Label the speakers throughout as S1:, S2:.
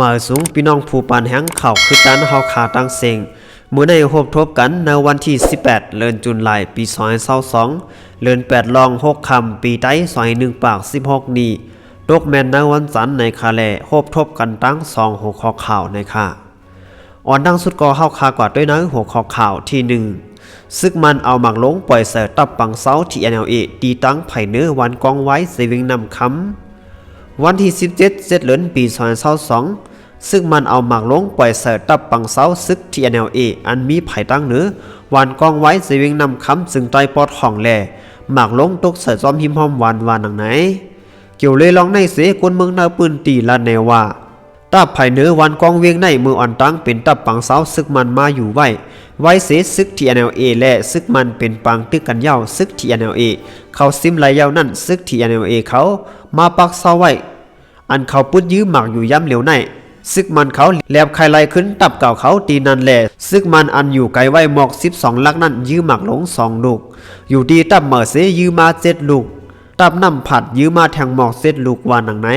S1: หมายสูงพี่น้องผู้ปานแห้งเข่าคือตันเฮาขาตั้งเสงมื้อในพบทบกันในวันที่ 18 เดือนจุลายปี2022เดือน8ลอง6ค่ำปีไต้2021ปาก 16 นี้ตกแม่นในวันจันทร์ในคาแลพบทบกันตั้ง2หัวข้อข่าวในค่ะอ่อนดังสุดก็เข้าคากว่าด้วยนะหัวข้อข่าวที่หนึ่งซึกมันเอาหมักลงปล่อยเสิร์ตับปังเซาที่ NLA ตีตั้งไผ่เนื้อวันกองไว้เซวิงนำคำวันที่ 17เจ็ดเหลือนปี2022 ซึ่งมันเอาหมักลงปล่อยเสิร์ตับปังเซาซึกที่ NLA อันมีไผ่ตั้งเนื้อวันกองไว้เซวิงนำคำซึ่งใต้ปอดห้องแลหมักลงตกเสิร์จอมหิมหอมวันวานหนังไหน เกี่ยวเลยลองในเสกวนเมืองนาปืนตีละแนวว่าตับไผ่เนื้อวันกองเวียงในมืออ่อนตั้งเป็นตับปังเสาซึกมันมาอยู่ไว้ไว้เสซึกที่ NLA และซึกมันเป็นปังตึกกันเย้าซึกที่ NLA เขาซิมไหลเย้านั่นซึกที่ NLA เขามาปักเสาไว้อันเขาปุดยื้อหมักอยู่ย่ำเหลียวใน ซึกมันเขาแลบไข่ไล่ขึ้นตับเก่าเขาตีนันแหละซึกมันอันอยู่ไกลไว้หมอก12ลักนั่นยื้อหมักลงสองลูก อยู่ดีตับเหมอเสยื้อมาเจ็ดลูก ตับน้ำผัดยื้อมาแทงหมอกเสร็จลูกวานหนังไหน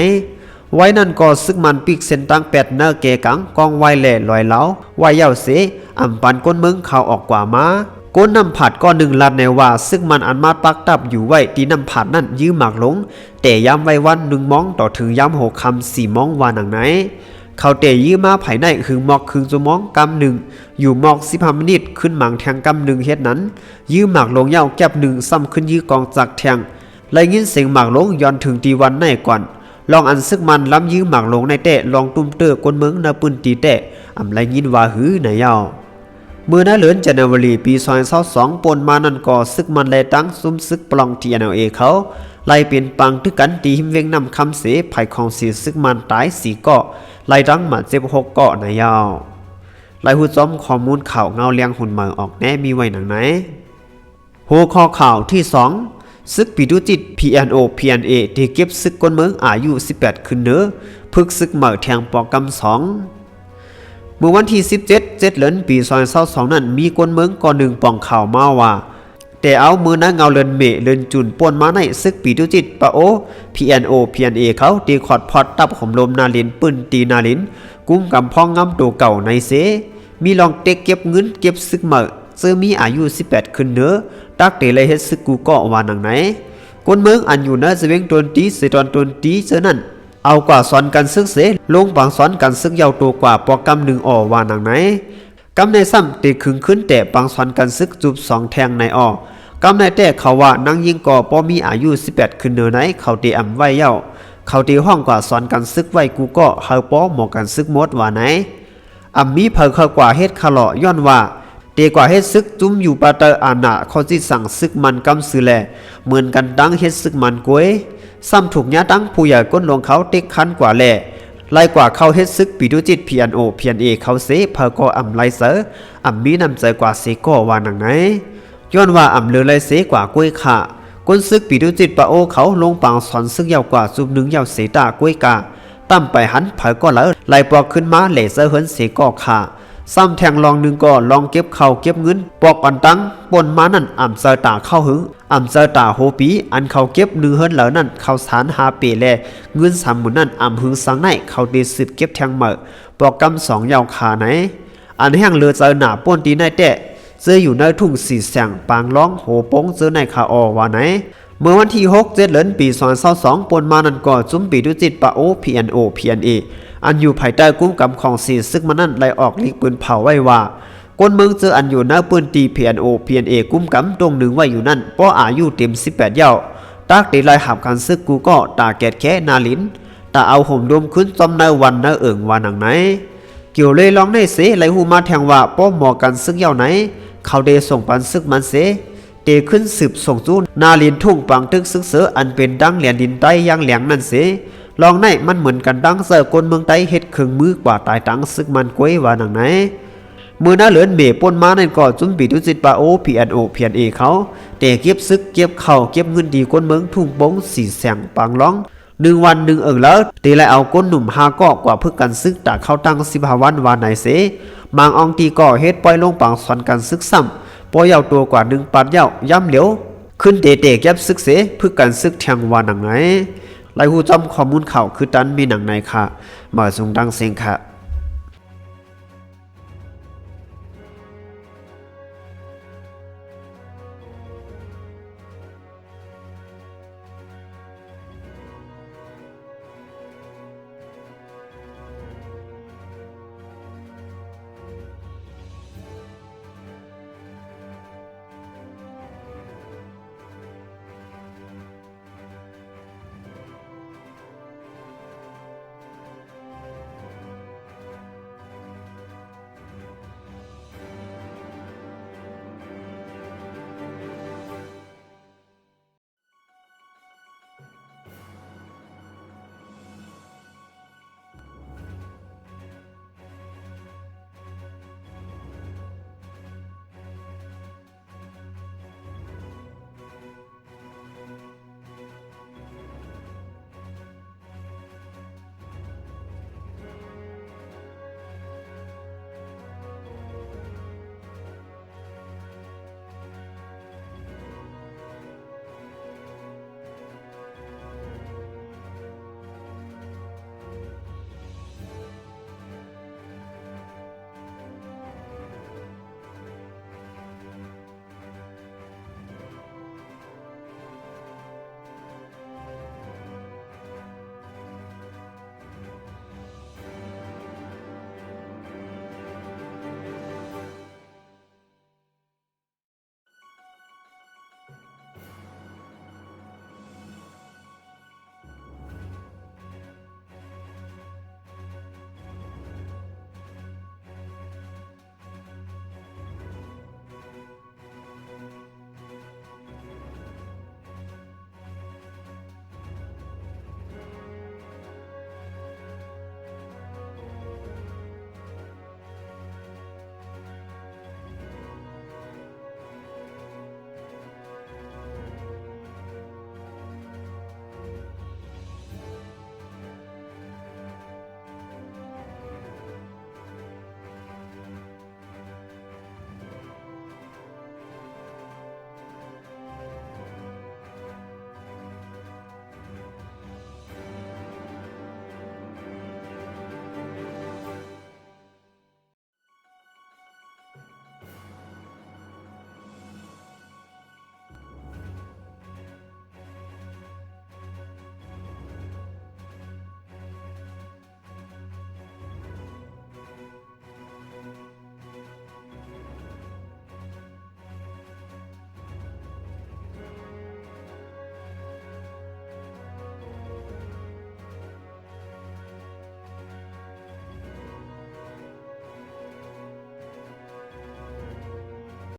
S1: ไว้นั่นก็ซึกมันปีกเส้นตั้งแปดเนอเกกังกองไว้แหล่ลอยเหลาไว้เย้าเสอ่ำปันก้นมึงเขาออกกว่ามาก้นน้ำผัดก็หนึ่งลัดในว่า ซึกมันอันมาปักตับอยู่ไว้ตีน้ำผัดนั่นยื้อหมากลง แต่ย้ำไว้วันหนึ่งมองต่อถึงย้ำหกคำสี่มองวาหนังไหน เขาเตะยื้อมาภายในหึงหมอกคึงจมองกำหนึ่ง อยู่หมอกสิบห้ามินิตขึ้นหมังแทงกำหนึ่งเฮ็ดนั้น ยื้อหมากลงเย้าแก็บหนึ่งซ้ำขึ้นยื้อกองจากแทงไล่ยินเสียงหมากลงย้อนถึงตีวันในก่อนลองอันซึกมันล้ำยื้อหมากลงในเตะลองตุ้มเตอกวนเมืองนาปืนตีเตะอำไลยินว่าหือในเย้าเมื่อนาเหลือนจันวรีปี2022ปนมานันก็ซึกมันไล่ตั้งซุ่มซึกปลองที NLA เขาไล่เป็นปังทึกกันตีหิมเวงนำคำเสภายของสีซึกมันตายสีเกาะ ไล่ดังมาเจ็บหกเกาะนเย้าไล่หูจอมข้อมูลข่าวเงาเลียงหุ่นเหมือออกแน่มีไว้หนังไหนหัวข้อข่าวที่2ซึกปีดุจิต PNO PNA ที่เก็บซึกก้นเมืองอายุ 18 ขึ้นเนื้อพึกซึกเหมาแทงปอกกำสองเมื่อวันที่ 17 เจ็ดเหลือนปี2022นั้นมีก้นเมืองก่อนหนึ่งปองข่าวมาว่า แต่เอามือนาเงาเลินเมเลินจุนป่วนมาในซึกปีดุจิตปะโอ PNO PNA เขาตีขอดพอดตับขมลมนาลินปืนตีนาลิน กุ้มกำพองงำตัวเก่าในเส มีลองเต็กเก็บเงินเก็บซึกเหมาเซอมีอายุ 18 ขึ้นเนื้อตักเตเลยเฮ็ดซึกกูก็วานังไหนคนเมืองอันอยู่นะเวงตนตีเสตอนตนตีเจอนั่นเอากว่าสอนกันซึกเสลงบางสอนกันซึกยาวตัวกว่าปอกำหนึ่งอ่อวานังไหนกำในซ้ำตีขึงขึ้นแต่บางสอนกันซึกจูบสองแทงในอ่อ กำในแต่เขาว่านางยิงก่อป้อมีอายุ 18 ขึ้นเนื้อไหนเขาตีอ่ำไว้เย้า เขาตีห้องกว่าสอนกันซึกไว้กูก็เฮาป้อหมอกันซึกมดว่าไหนอ่ำมีเผอเขากว่าเฮ็ดคาเลาะย้อนว่าเดีกว่าเฮ็ดซึกจุ้มอยู่ปาเตออานาเขาที่สั่งซึกมันกำซื้อแลเหมือนกันดังเฮ็ดซึกมันกวยซ้ำถูกญาตั้งผู้ใหญ่ก้นลงเขาเต็กคันกว่าแลไล่กว่าเขาเฮ็ดซึกปีดุจิตพีอันโอพีอันเอเขาเสเพอก็อ่ำไลเสออ่ำมีน้ำใจกว่าเสก็ว่านังไหน ย้อนว่าอ่ำเลือไลเสกว่าก้วยค่ะก้นซึกปีดุจิตปะโอเขาลงปางสอนซึกยาวกว่าจุบหนึ่งยาวเสตาก้วยกาตั้มไปหันเผอก็แล้วไล่ปอกขึ้นมาเหลเซอเฮินเสก็ค่ะซ้ำแทงลองหนึ่งก็ลองเก็บเข่าเก็บเงินปอกอันตั้งปนมานั่นอ่ำเซอตาเข้าหึงอ่ำเซอตาโฮปีอันเขาเก็บหนึ่งเฮิรนเหล่านั่นเขาสารหาเปแลเงินสามหมุนนั่นอ่ำหึงสังในเขาดีสืบเก็บแทงเหมอปอกกำสองยาวขาไหนอันแห้งเรือเจอหนาป้นตีในแตะ เจออยู่ในทุ่งสีแสงปางร้องโหปงเจอในขาออว่าไหน เมื่อวันที่6เจ็ดเหลือนปี2022ปนมานันก็จุ้มปีดุจิตปะโอ PNO PNA อันอยู่ภายใต้กุ้มกำของสีซึกมันนั่นไล่ออกลีกปืนเผาไว้ว่าก้นเมืองเจออันอยู่หน้าปืนตี PNO PNA กุ้มกำตรงหนึ่งไว้อยู่นั่นป้ออายุเต็ม 18 เย้าตากตีไล่หับกันซึกกูก็ตาแกดแค่นาลินตาเอาห่มดมขึ้นจอมในวันนอเอิงวันหนังไหน เกี่ยวเลยลองในเสไหลหูมาแทงว่าป้อหมอกันซึกเย้าไหน เขาเดส่งปันซึกมันเสเตขึ้นสืบส่งจูนนาลินทุ่งปังตึกซึกเสืออันเป็นดังเหรียญดินใต้ยังแหลงนั่นเสลองในมันเหมือนกันดังเสือกนเมืองไต้เฮ็ดเครื่องมือกว่าตายตังซึกมันกวยว่าหนังไหนมือหน้าเหลือนเมปนมานั่นก็จุนปีดุจิตปาโอพีอันโอเพียนเอเขาแต่เก็บซึกเก็บเข่าเก็บเงินดีก้นเมืองทุ่งบงสีแสงปังร้องหนึ่งวันหนึ่งเอิงแล้วตีไรเอาก้นหนุ่มหาก็กว่าเพึกกันซึกตาเข้าตั้งสิบห้าวันวานไหนเส บางอองตีก่อเฮ็ดปล่อยลงปังสอนกันซึกซ้ำปล่อยยาวตัวกว่าหนึ่งปัดยาวย่ำเหลียว ขึ้นเตะเตะยับซึกเสพึกกันซึกแทงวานหนังไหนไลหูจอมข้อมูลข่าวคือตันมีหนังในค่ะมาสูงดังเสียงค่ะ